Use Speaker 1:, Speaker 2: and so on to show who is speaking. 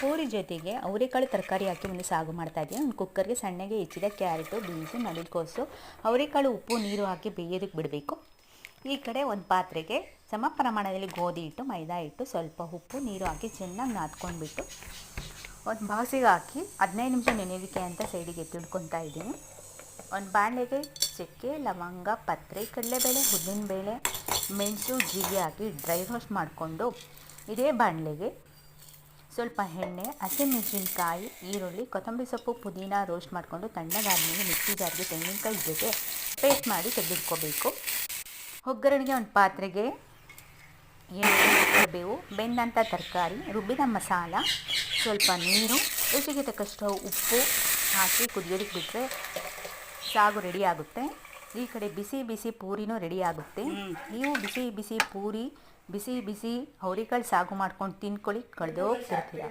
Speaker 1: ಪೂರಿ ಜೊತೆಗೆ ಅವರೆಕಾಳು ತರಕಾರಿ ಹಾಕಿ ಒಂದು ಸಾಗು ಮಾಡ್ತಾ ಇದ್ದೀನಿ. ಒಂದು ಕುಕ್ಕರ್ಗೆ ಸಣ್ಣಗೆ ಹೆಚ್ಚಿದ ಕ್ಯಾರೆಟು, ಬೀನ್ಸು ನವಿಲುಕೋಸು ಅವರೆಕಾಳು ಉಪ್ಪು, ನೀರು ಹಾಕಿ ಬೇಯೋದಕ್ಕೆ ಬಿಡಬೇಕು. ಈ ಕಡೆ ಒಂದು ಪಾತ್ರೆಗೆ ಸಮ ಪ್ರಮಾಣದಲ್ಲಿ ಗೋಧಿ ಹಿಟ್ಟು, ಮೈದಾ ಹಿಟ್ಟು, ಸ್ವಲ್ಪ ಉಪ್ಪು, ನೀರು ಹಾಕಿ ಚೆನ್ನಾಗಿ ನಾದ್ಕೊಂಡ್ಬಿಟ್ಟು ಒಂದು ಬಾಸಿಗೆ ಹಾಕಿ ಹದಿನೈದು ನಿಮಿಷ ನೆನೆಯೋದಕ್ಕೆ ಅಂತ ಸೈಡಿಗೆ ತಿಳ್ಕೊತಾ ಇದ್ದೀನಿ. ಒಂದು ಬಾಣಲೆಗೆ ಚಕ್ಕೆ, ಲವಂಗ, ಪತ್ರೆ, ಕಡಲೆಬೇಳೆ, ಉದ್ದಿನಬೇಳೆ, ಮೆಣಸು, ಜೀರಿಗೆ ಹಾಕಿ ಡ್ರೈ ರೋಸ್ಟ್ ಮಾಡಿಕೊಂಡು ಇದೇ ಬಾಣಲೆಗೆ ಸ್ವಲ್ಪ ಎಣ್ಣೆ ಹಸಿಮೆಣಸಿನ್ಕಾಯಿ ಈರುಳ್ಳಿ, ಕೊತ್ತಂಬರಿ ಸೊಪ್ಪು, ಪುದೀನ ರೋಸ್ಟ್ ಮಾಡಿಕೊಂಡು ತಣ್ಣಗಾದ್ಮೇಲೆ ಮಿಕ್ಸಿ ಜಾರ್ಗೆ ತೆಂಗಿನಕಾಯಿ ಜೊತೆ ಪೇಸ್ಟ್ ಮಾಡಿ ತೆಗೆದಿಟ್ಕೋಬೇಕು ಒಗ್ಗರಣೆಗೆ ಒಂದು ಪಾತ್ರೆಗೆ ಕರಿಬೇವು ಬೆಂದಂಥ ತರಕಾರಿ, ರುಬ್ಬಿದ ಮಸಾಲ, ಸ್ವಲ್ಪ ನೀರು, ರುಚಿಗೆ ತಕ್ಕಷ್ಟು ಉಪ್ಪು ಹಾಕಿ ಕುದಿಯೋದಕ್ಕೆ ಬಿಟ್ಟರೆ ಸಾಗು ರೆಡಿ ಆಗುತ್ತೆ. ಈ ಕಡೆ ಬಿಸಿ ಬಿಸಿ ಪೂರಿನೂ ರೆಡಿ ಆಗುತ್ತೆ. ನೀವು ಬಿಸಿ ಬಿಸಿ ಪೂರಿ ಬಿಸಿ ಬಿಸಿ ಅವ್ರಿಕಾಳು ಸಾಗು ಮಾಡ್ಕೊಂಡು ತಿನ್ಕೊಳ್ಳಿ ಕಳೆದೋಗ್ತಿರ್ತೀರ.